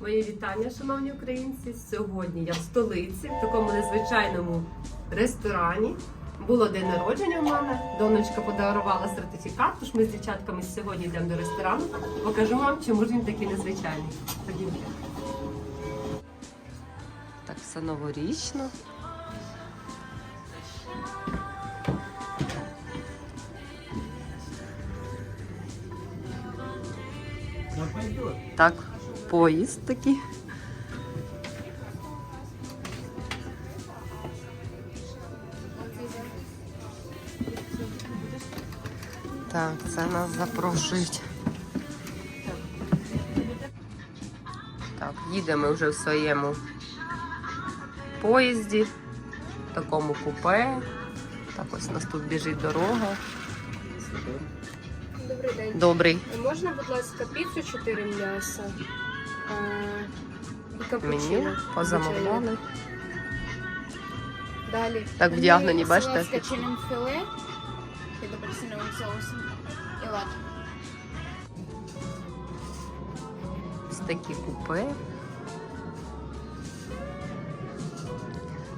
Мої вітання, шановні українці. Сьогодні я в столиці, в такому незвичайному ресторані. Було день народження в мене. Донечка подарувала сертифікат, тож ми з дівчатками сьогодні йдемо до ресторану. Покажу вам, чому ж він такий незвичайний. Ходімте. Так, все новорічно. Так, поїзд такий. Так, це нас запрошують. Так, їдемо вже в своєму поїзді, в такому купе. Так ось у нас тут біжить дорога. Добрий день. Добрий. Можна, будь ласка, піцу 4 м'яса? Меню позамовляли. Далі. Так вдягнені, бачите? ласка, качелем філе під апельсиновим соусом і лад. Ось такі купе.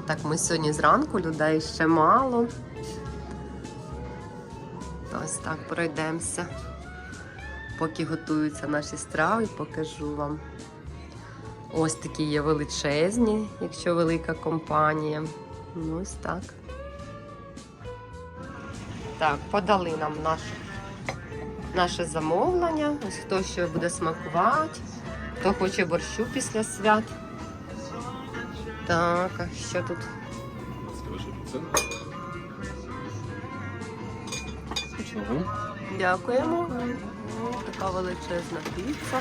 Так, ми сьогодні зранку, людей ще мало. Ось так пройдемося. Поки готуються наші страви, покажу вам. Ось такі є величезні, якщо велика компанія. Ну, ось так. Так, подали нам наш, наше замовлення. Ось хто що буде смакувати, хто хоче борщу після свят. Так, а що тут? Дякуємо. Така величезна піца.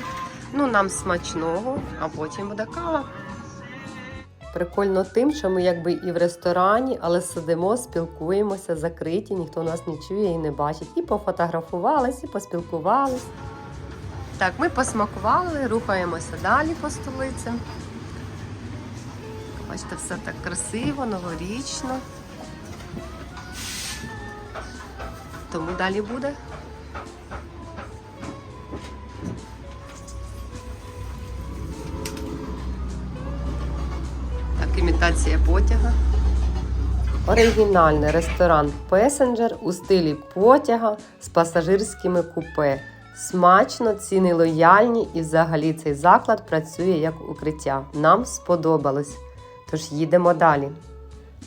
Ну, нам смачного, а потім буде кава. Прикольно тим, що ми якби і в ресторані, але сидимо, спілкуємося, закриті, ніхто нас не чує і не бачить. І пофотографувались, і поспілкувались. Так, ми посмакували, рухаємося далі по столиці. Бачите, все так красиво, новорічно. Тому далі буде. Імітація потяга. Оригінальний ресторан Песенджер у стилі потяга з пасажирськими купе. Смачно, ціни лояльні і взагалі цей заклад працює як укриття. Нам сподобалось. Тож їдемо далі.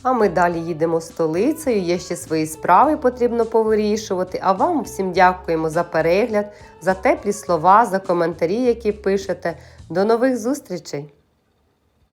А ми далі їдемо столицею. Є ще свої справи потрібно повирішувати. А вам всім дякуємо за перегляд, за теплі слова, за коментарі, які пишете. До нових зустрічей!